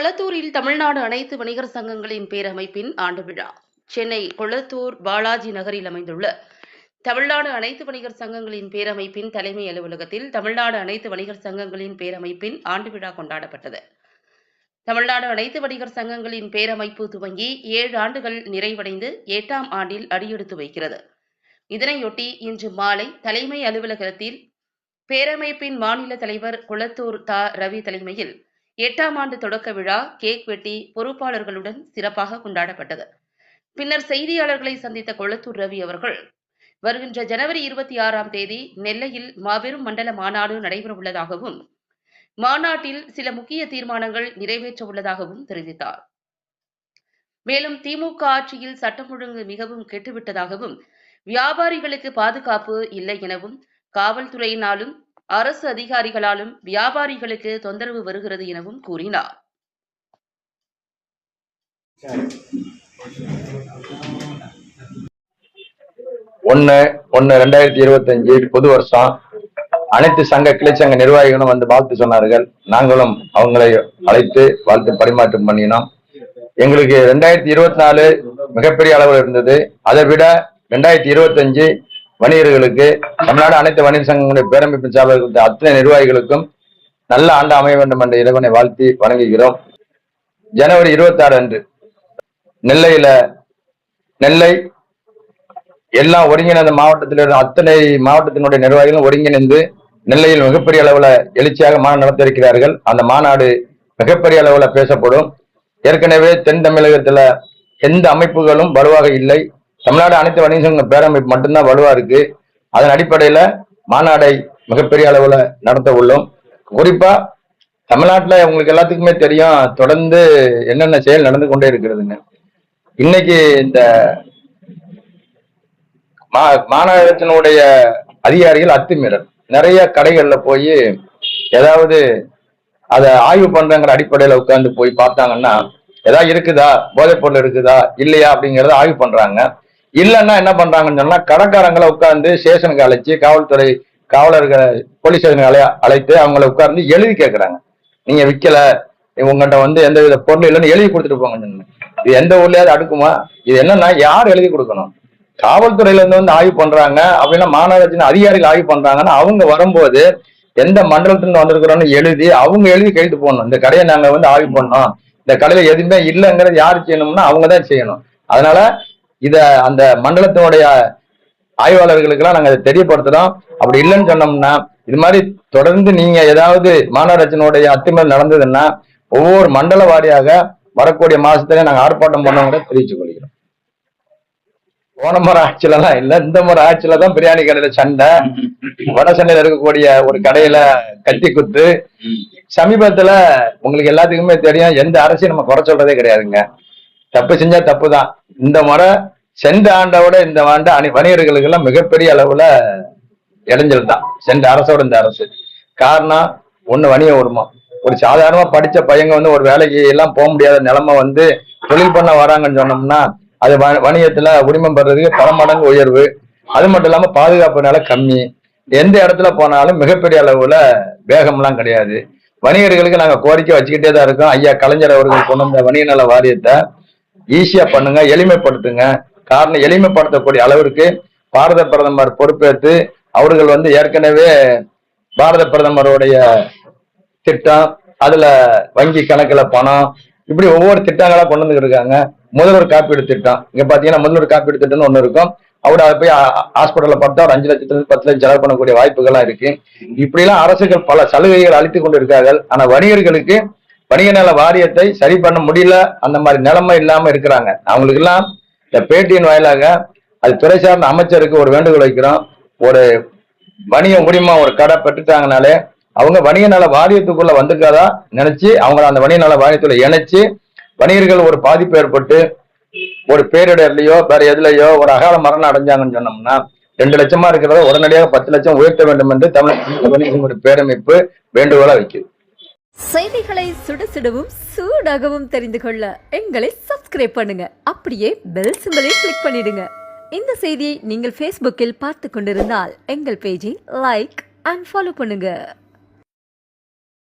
கொளத்தூரில் தமிழ்நாடு அனைத்து வணிகர் சங்கங்களின் பேரமைப்பின் ஆண்டு விழா. சென்னை கொளத்தூர் பாலாஜி நகரில் அமைந்துள்ள தமிழ்நாடு அனைத்து வணிகர் சங்கங்களின் பேரமைப்பின் தலைமை அலுவலகத்தில் தமிழ்நாடு அனைத்து வணிகர் சங்கங்களின் பேரமைப்பின் ஆண்டு விழா கொண்டாடப்பட்டது. தமிழ்நாடு அனைத்து வணிகர் சங்கங்களின் பேரமைப்பு துவங்கி ஏழு ஆண்டுகள் நிறைவடைந்து எட்டாம் ஆண்டில் அடியெடுத்து வைக்கிறது. இதனையொட்டி இன்று மாலை தலைமை அலுவலகத்தில் பேரமைப்பின் மாநில தலைவர் குளத்தூர் தா. ரவி தலைமையில் எட்டாம் ஆண்டு தொடக்க விழா கேக் வெட்டி பொறுப்பாளர்களுடன் சிறப்பாக கொண்டாடப்பட்டது. பின்னர் செய்தியாளர்களை சந்தித்த கொளத்தூர் ரவி அவர்கள் வருகின்ற ஜனவரி இருபத்தி ஆறாம் தேதி நெல்லையில் மாபெரும் மண்டல மாநாடு நடைபெற உள்ளதாகவும் மாநாட்டில் சில முக்கிய தீர்மானங்கள் நிறைவேற்ற உள்ளதாகவும் தெரிவித்தார். மேலும் திமுக ஆட்சியில் சட்டம் ஒழுங்கு மிகவும் கெட்டுவிட்டதாகவும் வியாபாரிகளுக்கு பாதுகாப்பு இல்லை எனவும் காவல்துறையினாலும் அரசு அதிகாரிகளாலும் வியாபாரிகளுக்கு தொந்தரவு வருகிறது எனவும் கூறினார். ஒன்னு ஒன்னு ரெண்டாயிரத்தி இருபத்தஞ்சு புது வருஷம். அனைத்து சங்க கிளைச்சங்க நிர்வாகிகளும் வந்து வாழ்த்து சொன்னார்கள். நாங்களும் அவங்களை அழைத்து வாழ்த்து பரிமாற்றம் பண்ணினோம். எங்களுக்கு ரெண்டாயிரத்தி இருபத்தி நாலு மிகப்பெரிய அளவில் இருந்தது. அதை விட ரெண்டாயிரத்தி இருபத்தஞ்சு வணிகர்களுக்கு தமிழ்நாடு அனைத்து வணிக சங்கங்களுடைய பேரமைப்பின் சார்பில் அத்தனை நிர்வாகிகளுக்கும் நல்ல ஆண்டு அமைய வேண்டும் என்ற இறைவனை வாழ்த்தி வணங்குகிறோம். ஜனவரி இருபத்தி ஆறு அன்று நெல்லையில நெல்லை எல்லாம் ஒருங்கிணைந்த மாவட்டத்தில் இருந்த அத்தனை மாவட்டத்தினுடைய நிர்வாகிகளும் ஒருங்கிணைந்து நெல்லையில் மிகப்பெரிய அளவுல எழுச்சியாக மாநாடு நடத்த இருக்கிறார்கள் அந்த மாநாடு மிகப்பெரிய அளவுல பேசப்படும். ஏற்கனவே தென் தமிழகத்துல எந்த அமைப்புகளும் வலுவாக இல்லை. தமிழ்நாடு அனைத்து வணிக சங்க பேரமைப்பு மட்டும்தான் வலுவா இருக்கு. அதன் அடிப்படையில மாநாடை மிகப்பெரிய அளவுல நடத்த உள்ளோம். குறிப்பா தமிழ்நாட்டுல உங்களுக்கு எல்லாத்துக்குமே தெரியும் தொடர்ந்து என்னென்ன செயல் நடந்து கொண்டே இருக்கிறதுங்க. இன்னைக்கு இந்த மா மாநகரத்தினுடைய அதிகாரிகள் அத்துமீறல். நிறைய கடைகள்ல போய் ஏதாவது அதை ஆய்வு பண்றங்கிற அடிப்படையில உட்கார்ந்து போய் பார்த்தாங்கன்னா ஏதாவது இருக்குதா? போதைப் பொருள் இருக்குதா? இல்லையா அப்படிங்கறத ஆய்வு பண்றாங்க. இல்லைன்னா என்ன பண்றாங்கன்னு சொன்னா கடைக்காரங்களை உட்கார்ந்து ஸ்டேஷனுக்கு அழைச்சு காவல்துறை காவலர்களை போலீஸ் ஸ்டேஷனுக்கு அழைத்து அவங்கள உட்கார்ந்து எழுதி கேட்கறாங்க நீங்க விக்கல உங்கள்கிட்ட வந்து எந்த வித பொருள் இல்லைன்னு எழுதி கொடுத்துட்டு போங்கன்னு சொன்னேன். இது எந்த ஊர்லயாவது அடுக்குமா? இது என்னன்னா யார் எழுதி கொடுக்கணும்? காவல்துறையில இருந்து வந்து ஆய்வு பண்றாங்க அப்படின்னா மாநகராட்சி அதிகாரிகள் ஆய்வு பண்றாங்கன்னா அவங்க வரும்போது எந்த மண்டலத்துல வந்திருக்கிறோம்னு எழுதி அவங்க எழுதி கைது போடணும் இந்த கடையை நாங்க வந்து ஆய்வு பண்ணோம். இந்த கடையில எதுவுமே இல்லைங்கிறது யார் செய்யணும்னா அவங்க தான் செய்யணும். அதனால இத அந்த மண்டலத்தினுடைய ஆய்வாளர்களுக்கெல்லாம் நாங்க அதை தெரியப்படுத்துறோம். அப்படி இல்லைன்னு சொன்னோம்னா இது மாதிரி தொடர்ந்து நீங்க ஏதாவது மாநகராட்சியினுடைய அத்துமீறல் நடந்ததுன்னா ஒவ்வொரு மண்டல வாரியாக வரக்கூடிய மாசத்துல நாங்க ஆர்ப்பாட்டம் பண்ணவங்க தெரிவித்துக் கொள்கிறோம். போன முறை ஆட்சியில இல்ல இந்த முறை ஆட்சியில தான் பிரியாணி கடையில சண்டை. வட சென்னையில இருக்கக்கூடிய ஒரு கடையில கத்தி குத்து. சமீபத்துல உங்களுக்கு எல்லாத்துக்குமே தெரியும் எந்த அரசையும் நம்ம குறை சொல்றதே கிடையாதுங்க. தப்பு செஞ்சா தப்பு தான் இந்த முறை சென்ற ஆண்டை விட இந்த ஆண்டு அணி வணிகர்களுக்கு எல்லாம் மிகப்பெரிய அளவுல இடைஞ்சிருந்தான் சென்ற அரசோட இந்த அரசு. காரணம் ஒண்ணு வணிக உரிமம் ஒரு சாதாரணமா படிச்ச பையங்க வந்து ஒரு வேலைக்கு எல்லாம் போக முடியாத நிலைமை வந்து தொழில் பண்ண வராங்கன்னு சொன்னோம்னா அது வணிகத்துல உரிமம் பெறதுக்கு பல மடங்கு உயர்வு. அது மட்டும் இல்லாம பாதுகாப்புனால கம்மி. எந்த இடத்துல போனாலும் மிகப்பெரிய அளவுல வேகம்லாம் கிடையாது. வணிகர்களுக்கு நாங்க கோரிக்கை வச்சுக்கிட்டே தான் இருக்கோம். ஐயா கலைஞர் அவர்கள் கொண்டு வந்த வணிக நல வாரியத்தை ஈஸியா பண்ணுங்க எளிமைப்படுத்துங்க. காரணம் எளிமைப்படுத்தக்கூடிய அளவிற்கு பாரத பிரதமர் பொறுப்பேற்று அவர்கள் வந்து ஏற்கனவே பாரத பிரதமருடைய திட்டம் அதுல வங்கி கணக்குல பணம் இப்படி ஒவ்வொரு திட்டங்களா கொண்டு வந்துட்டு இருக்காங்க. முதல்வர் காப்பீடு திட்டம். இங்க பாத்தீங்கன்னா முதல்வர் காப்பீடு திட்டம்னு ஒண்ணு இருக்கும். அவர் அதை போய் ஹாஸ்பிட்டல்ல பார்த்தா ஒரு அஞ்சு லட்சத்துல இருந்து பத்து லட்சம் செலவு பண்ணக்கூடிய வாய்ப்புகள்லாம் இருக்கு. இப்படி எல்லாம் அரசுகள் பல சலுகைகள் அளித்து கொண்டு இருக்கார்கள் ஆனா வணிகர்களுக்கு வணிக நல வாரியத்தை சரி பண்ண முடியல அந்த மாதிரி நிலைமை இல்லாம இருக்கிறாங்க. அவங்களுக்கு எல்லாம் இந்த பேட்டியின் வாயிலாக அது துறை சார்ந்த அமைச்சருக்கு ஒரு வேண்டுகோள் வைக்கிறோம். ஒரு வணிக மூலியமா ஒரு கடை பெற்றுட்டாங்கனாலே அவங்க வணிக நல வாரியத்துக்குள்ள வந்துக்காதா நினைச்சு அவங்கள அந்த வணிக நல வாரியத்துல இணைச்சு வணிகர்கள் ஒரு பாதிப்பு ஏற்பட்டு ஒரு பேரிடர்லயோ வேற எதுலயோ ஒரு அகால மரணம் அடைஞ்சாங்கன்னு சொன்னோம்னா ரெண்டு லட்சமா இருக்கிறத உடனடியாக பத்து லட்சம் உயர்த்த வேண்டும் என்று தமிழக வணிக பேரமைப்பு வேண்டுகோளா வைக்குது. செய்திகளை சுட சுடவும் சூடாகவும் தெரிந்து கொள்ள எங்களை சப்ஸ்கிரைப் பண்ணுங்க. அப்படியே பெல் சிம்பலை கிளிக் பண்ணிடுங்க. இந்த செய்தியை நீங்கள் ஃபேஸ்புக்கில் பார்த்து கொண்டிருந்தால் எங்கள் பேஜை லைக் அண்ட் ஃபாலோ பண்ணுங்க.